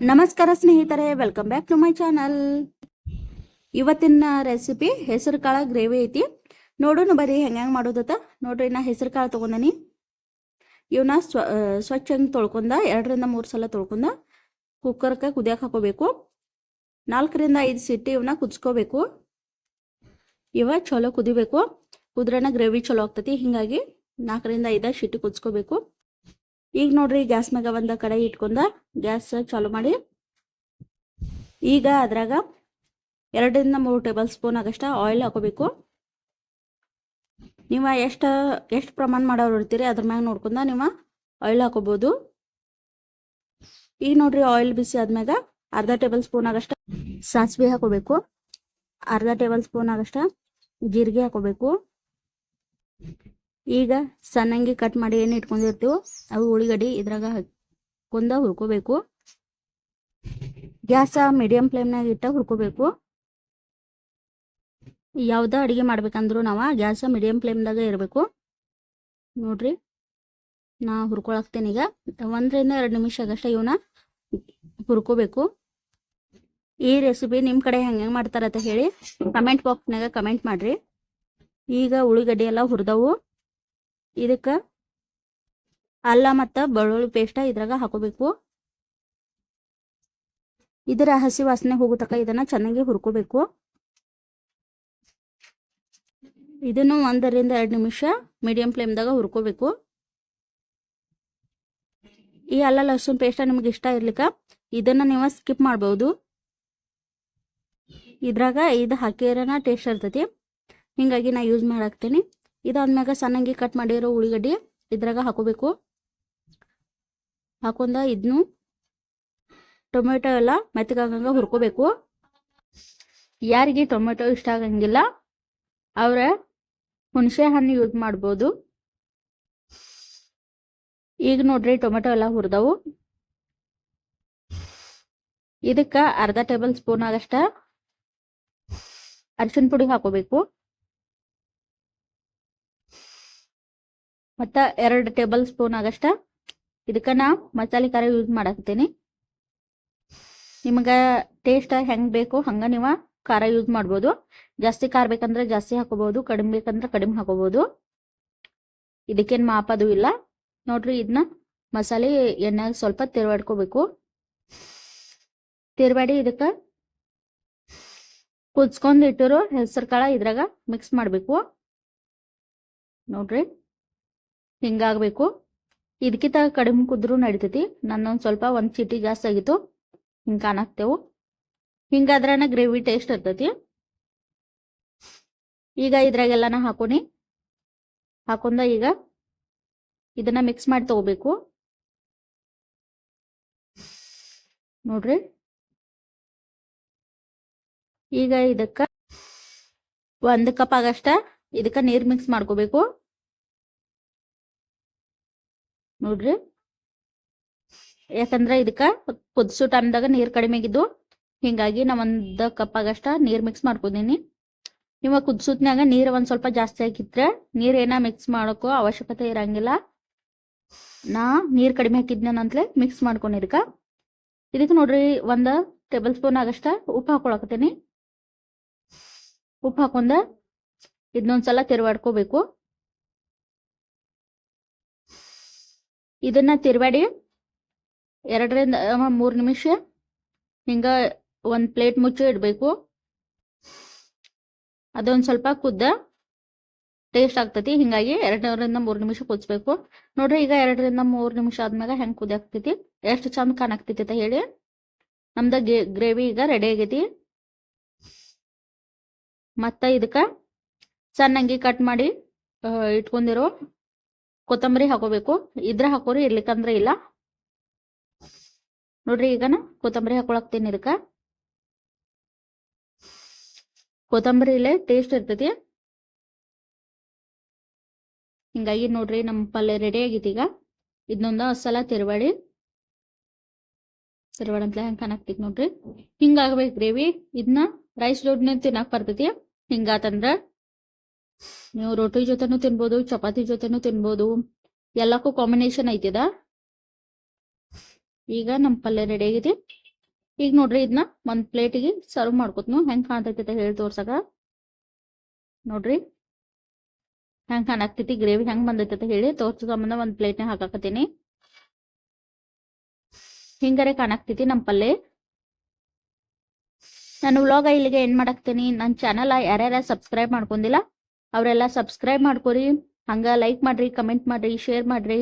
ನಮಸ್ಕಾರ ಸ್ನೇಹಿತರೆ welcome back to my channel ಇವತ್ತಿನ ರೆಸಿಪಿ ಹೆಸರು ಕಾಳು ಗ್ರೇವಿ ಐತಿ. ನೋಡೋಣ ಬರ್ರಿ ಹೆಂಗೆ ಹೆಂಗೆ ಮಾಡೋದತ್ತ ನೋಡ್ರಿ, ನಾ ಹೆಸರು ಕಾಳು ತೊಗೊಂಡನಿ. ಇವನ್ನ ಸ್ವ ಸ್ವಚ್ಛ ಹಂಗೆ ತೊಳ್ಕೊಂಡ, ಎರಡರಿಂದ ಮೂರು ಸಲ ತೊಳ್ಕೊಂಡ ಕುಕ್ಕರ್ಗೆ ಕುದಿಯಕ್ಕೆ ಹಾಕೋಬೇಕು. ನಾಲ್ಕರಿಂದ ಐದು ಸಿಟ್ಟಿ ಇವನ್ನ ಕುದಿಸ್ಕೋಬೇಕು. ಇವ ಚಲೋ ಕುದಿಬೇಕು. ಕುದ್ರನ ಗ್ರೇವಿ ಚಲೋ ಆಗ್ತೈತಿ. ಹಿಂಗಾಗಿ ನಾಲ್ಕರಿಂದ ಐದು ಸೀಟಿ ಕುದಿಸ್ಕೋಬೇಕು. ಈಗ ನೋಡ್ರಿ ಗ್ಯಾಸ್ ಮ್ಯಾಗ ಒಂದ ಕಡೆ ಇಟ್ಕೊಂಡ ಗ್ಯಾಸ್ ಚಾಲು ಮಾಡಿ. ಈಗ ಅದ್ರಾಗ ಎರಡರಿಂದ ಮೂರು ಟೇಬಲ್ ಸ್ಪೂನ್ ಆಗಷ್ಟ ಆಯಿಲ್ ಹಾಕೋಬೇಕು. ನೀವು ಎಷ್ಟು ಎಷ್ಟು ಪ್ರಮಾಣ ಮಾಡೋರು ಇರ್ತೀರಿ ಅದ್ರ ಮ್ಯಾಗ ನೋಡ್ಕೊಂಡ ನೀವು ಆಯಿಲ್ ಹಾಕೋಬಹುದು ಈಗ ನೋಡ್ರಿ ಆಯಿಲ್ ಬಿಸಿ ಆದ್ಮ್ಯಾಗ ಅರ್ಧ ಟೇಬಲ್ ಸ್ಪೂನ್ ಆಗಷ್ಟ ಸಾಸಿವೆ ಹಾಕೋಬೇಕು. ಅರ್ಧ ಟೇಬಲ್ ಸ್ಪೂನ್ ಆಗಷ್ಟ ಜೀರಿಗೆ ಹಾಕೋಬೇಕು. ಈಗ ಸಣ್ಣಂಗಿ ಕಟ್ ಮಾಡಿ ಏನು ಇಟ್ಕೊಂಡಿರ್ತೀವೋ, ಅವು ಉಳಿಗಡ್ಡಿ ಇದ್ರಾಗ ಹಾಕೊಂಡ ಹುರ್ಕೋಬೇಕು. ಗ್ಯಾಸ ಮೀಡಿಯಂ ಫ್ಲೇಮ್ನಾಗ ಇಟ್ಟ ಹುರ್ಕೋಬೇಕು. ಯಾವುದೇ ಅಡುಗೆ ಮಾಡ್ಬೇಕಂದ್ರೂ ನಾವು ಗ್ಯಾಸ ಮೀಡಿಯಂ ಫ್ಲೇಮ್ದಾಗ ಇರಬೇಕು. ನೋಡ್ರಿ, ನಾ ಹುರ್ಕೊಳಕ್ತೇನೆ ಈಗ. ಒಂದರಿಂದ ಎರಡು ನಿಮಿಷ ಆಗಷ್ಟೇ ಇವನ್ನ ಹುರ್ಕೋಬೇಕು. ಈ ರೆಸಿಪಿ ನಿಮ್ಮ ಕಡೆ ಹೆಂಗೆ ಮಾಡ್ತಾರಂತ ಹೇಳಿ ಕಮೆಂಟ್ ಬಾಕ್ಸ್ನಾಗ ಕಮೆಂಟ್ ಮಾಡಿರಿ. ಈಗ ಉಳ್ಳಿಗಡ್ಡೆ ಎಲ್ಲ ಹುರಿದವು. ಇದಕ್ಕೆ ಅಲ್ಲ ಮತ್ತು ಬೆಳ್ಳುಳ್ಳಿ ಪೇಸ್ಟ ಇದ್ರಾಗ ಹಾಕೋಬೇಕು. ಇದರ ಹಸಿ ವಾಸನೆ ಹೋಗೋ ಇದನ್ನು ಇದನ್ನ ಚೆನ್ನಾಗಿ ಹುರ್ಕೋಬೇಕು. ಇದನ್ನು ಒಂದರಿಂದ ಎರಡು ನಿಮಿಷ ಮೀಡಿಯಂ ಫ್ಲೇಮ್ದಾಗ ಹುರ್ಕೋಬೇಕು. ಈ ಅಲ್ಲ ಲಸೂನ್ ಪೇಸ್ಟ ನಿಮ್ಗೆ ಇಷ್ಟ ಇರ್ಲಿಕ್ಕ, ಇದನ್ನ ನೀವು ಸ್ಕಿಪ್ ಮಾಡ್ಬೋದು. ಇದ್ರಾಗ ಇದು ಹಾಕಿರನ ಟೇಸ್ಟ್ ಇರ್ತೈತಿ. ಹಿಂಗಾಗಿ ನಾ ಯೂಸ್ ಮಾಡಾಕ್ತೀನಿ. ಇದಾದ್ಮ್ಯಾಗ ಸಣ್ಣಂಗಿ ಕಟ್ ಮಾಡಿರೋ ಉಳ್ಳಿಗಡ್ಡಿ ಇದ್ರಾಗ ಹಾಕೋಬೇಕು. ಹಾಕೊಂಡ ಇದನ್ನು ಟೊಮೆಟೊ ಎಲ್ಲ ಮೆತ್ತಗಂಗ ಹುರ್ಕೋಬೇಕು. ಯಾರಿಗೆ ಟೊಮೆಟೊ ಇಷ್ಟ ಆಗಂಗಿಲ್ಲ, ಅವರ ಹುಣಸೆ ಹಣ್ಣು ಯೂಸ್ ಮಾಡ್ಬೋದು. ಈಗ ನೋಡ್ರಿ ಟೊಮೆಟೊ ಎಲ್ಲ ಹುರಿದವು. ಇದಕ್ಕೆ ಅರ್ಧ ಟೇಬಲ್ ಸ್ಪೂನ್ ಆಗಷ್ಟ ಅರಿಶಿನ ಪುಡಿ ಹಾಕೋಬೇಕು. ಮತ್ತು ಎರಡು ಟೇಬಲ್ ಸ್ಪೂನ್ ಆಗಷ್ಟ ಇದಕ್ಕ ನಾ ಮಸಾಲೆ ಖಾರ ಯೂಸ್ ಮಾಡಾಕತ್ತೀನಿ. ನಿಮಗೆ ಟೇಸ್ಟ್ ಹೆಂಗ್ ಬೇಕು ಹಂಗ ನೀವು ಖಾರ ಯೂಸ್ ಮಾಡ್ಬೋದು. ಜಾಸ್ತಿ ಖಾರ ಬೇಕಂದ್ರೆ ಜಾಸ್ತಿ ಹಾಕೋಬಹುದು ಕಡಿಮೆ ಬೇಕಂದ್ರೆ ಕಡಿಮೆ ಹಾಕೋಬಹುದು ಇದಕ್ಕೇನು ಮಾಪದು ಇಲ್ಲ. ನೋಡ್ರಿ ಇದನ್ನ ಮಸಾಲೆ ಎಣ್ಣೆ ಸ್ವಲ್ಪ ತಿರ್ವಾಡ್ಕೋಬೇಕು. ತಿರ್ವಾಡಿ ಇದಕ್ಕ ಕುದಿಸ್ಕೊಂಡು ಇಟ್ಟರು ಹೆಸರು ಕಾಳ ಇದ್ರಾಗ ಮಿಕ್ಸ್ ಮಾಡಬೇಕು. ನೋಡ್ರಿ. ಹಿಂಗಾಗಬೇಕು. ಇದಕ್ಕಿಂತ ಕಡಿಮೆ ಕುದ್ರು ನಡಿತೈತಿ. ನನ್ನೊಂದು ಸ್ವಲ್ಪ ಒಂದು ಚೀಟಿ ಜಾಸ್ತಿ ಆಗಿತ್ತು. ಹಿಂಗೆ ಕಾಣಾಕ್ತೇವು. ಹಿಂಗಾದ್ರನ ಗ್ರೇವಿ ಟೇಸ್ಟ್ ಇರ್ತೈತಿ. ಈಗ ಇದ್ರಾಗೆಲ್ಲನ ಹಾಕೋನಿ ಹಾಕೊಂಡ ಈಗ ಇದನ್ನ ಮಿಕ್ಸ್ ಮಾಡಿ ತಗೋಬೇಕು. ನೋಡ್ರಿ. ಈಗ ಇದಕ್ಕ ಒಂದು ಕಪ್ ಆಗಷ್ಟ ಇದಕ್ಕ ನೀರ್ ಮಿಕ್ಸ್ ಮಾಡ್ಕೋಬೇಕು. ನೋಡ್ರಿ. ಯಾಕಂದ್ರ ಇದಕ್ಕ ಕುದಿಸೋ ಟೈಮ್ದಾಗ ನೀರ್ ಕಡಿಮೆ ಆಗಿದ್ದು, ಹಿಂಗಾಗಿ ನಾ ಒಂದ್ ಕಪ್ ಆಗಷ್ಟ ನೀರ್ ಮಿಕ್ಸ್ ಮಾಡ್ಕೊಂಡಿನಿ ನೀವು ಕುದಿಸೋತ್ನ್ಯಾಗ ನೀರ್ ಒಂದ್ ಸ್ವಲ್ಪ ಜಾಸ್ತಿ ಹಾಕಿದ್ರೆ ನೀರ್ ಏನ ಮಿಕ್ಸ್ ಮಾಡೋಕೋ ಅವಶ್ಯಕತೆ ಇರಂಗಿಲ್ಲ. ನಾ ನೀರ್ ಕಡಿಮೆ ಹಾಕಿದ್ನಂತಲೇ ಮಿಕ್ಸ್ ಮಾಡ್ಕೊಂಡು ಇದಕ್ಕ ಇದಕ್ಕೆ ನೋಡ್ರಿ ಒಂದ್ ಟೇಬಲ್ ಸ್ಪೂನ್ ಆಗಷ್ಟ ಉಪ್ಪು ಹಾಕೊಳಕತ್ತೀನಿ. ಉಪ್ಪು ಹಾಕೊಂಡ ಇದನ್ನೊಂದ್ಸಲ ತಿರುವಾಡ್ಕೋಬೇಕು. ಇದನ್ನ ತಿರ್ಬೇಡಿ ಎರಡರಿಂದ ಮೂರ್ ನಿಮಿಷ ಹಿಂಗ ಒಂದು ಪ್ಲೇಟ್ ಮುಚ್ಚಿ ಇಡಬೇಕು. ಅದೊಂದ್ ಸ್ವಲ್ಪ ಕುದ್ದ ಟೇಸ್ಟ್ ಆಗ್ತೈತಿ, ಹಿಂಗಾಗಿ ಎರಡರಿಂದ ಮೂರ್ ನಿಮಿಷ ಕುದಿಸ್ಬೇಕು. ನೋಡ್ರಿ, ಈಗ ಎರಡರಿಂದ ಮೂರ್ ನಿಮಿಷ ಆದ್ಮೇಲೆ ಹೆಂಗೆ ಕುದಿ ಆಗ್ತೈತಿ, ಎಷ್ಟು ಚಂದ ಕಾಣಾಕ್ತೈತಿ ಅಂತ ಹೇಳಿ. ನಮ್ದ ಗ್ರೇವಿ ಈಗ ರೆಡಿ ಆಗೈತಿ. ಮತ್ತ ಇದಕ್ಕ ಸಣ್ಣಂಗಿ ಕಟ್ ಮಾಡಿ ಇಟ್ಕೊಂಡಿರೋ ಕೊತ್ತಂಬರಿ ಹಾಕೋಬೇಕು. ಇದ್ರ ಹಾಕೋರಿ, ಇರ್ಲಿಕ್ಕಂದ್ರೆ ಇಲ್ಲ. ನೋಡ್ರಿ ಈಗ ನಾ ಕೊತ್ತಂಬರಿ ಹಾಕೊಳಕ್ತೀನಿ ಕೊತ್ತಂಬರಿ ಇಲ್ಲೇ ಟೇಸ್ಟ್ ಇರ್ತೈತಿ. ಹಿಂಗಾಗಿ ನೋಡ್ರಿ ನಮ್ಮ ಪಲ್ಯ ರೆಡಿ ಆಗೈತಿ ಈಗ. ಇದನ್ನೊಂದು ಸಲ ತಿರುವಾಡಿ. ಅಂತ ಹೆಂಗೆ ಕಾಣಾಕ್ತೈತಿ ನೋಡ್ರಿ. ಹಿಂಗಾಗ್ಬೇಕು ಗ್ರೇವಿ. ಇದನ್ನ ರೈಸ್ ಲೋಡ್ನ ತಿನ್ನಕ್ ಬರ್ತೈತಿ. ಹಿಂಗಾತಂದ್ರ ನೀವು ರೊಟ್ಟಿ ಜೊತೆನೂ ತಿನ್ಬೋದು, ಚಪಾತಿ ಜೊತೆನೂ ತಿನ್ಬೋದು, ಎಲ್ಲಕ್ಕೂ ಕಾಂಬಿನೇಷನ್ ಐತಿದ? ಈಗ ನಮ್ಮ ಪಲ್ಯ ರೆಡಿ ಆಗಿದೆ. ಈಗ ನೋಡ್ರಿ ಇದನ್ನ ಒಂದ್ ಪ್ಲೇಟಿಗೆ ಸರ್ವ್ ಮಾಡ್ಕೊತ್ನು. ಹೆಂಗ್ ಕಾಣ್ತೈತಿ ಹೇಳಿ ತೋರ್ಸಕ. ನೋಡ್ರಿ. ಹೆಂಗ್ ಕಾಣಾಕ್ತೈತಿ ಗ್ರೇವಿ ಹೆಂಗ್ ಬಂದೈತಿ ಹೇಳಿ ತೋರ್ಸ್ಕೊಂಬಂದ ಒಂದ್ ಪ್ಲೇಟ್ ಹಾಕಾಕತ್ತೀನಿ. ಹಿಂಗಾರೆ ಕಾಣಾಕ್ತೈತಿ ನಮ್ಮ ಪಲ್ಯ. ನಾನು ವ್ಲಾಗ ಇಲ್ಲಿಗೆ ಏನ್ ಮಾಡಾಕ್ತೀನಿ ನನ್ನ ಚಾನಲ್ ಯಾರ್ಯಾರ ಸಬ್ಸ್ಕ್ರೈಬ್ ಮಾಡ್ಕೊಂಡಿಲ್ಲ ಅವರೆಲ್ಲ ಸಬ್ಸ್ಕ್ರೈಬ್ ಮಾಡ್ಕೊರಿ. ಹಂಗೆ ಲೈಕ್ ಮಾಡ್ರಿ ಕಮೆಂಟ್ ಮಾಡ್ರಿ ಶೇರ್ ಮಾಡ್ರಿ.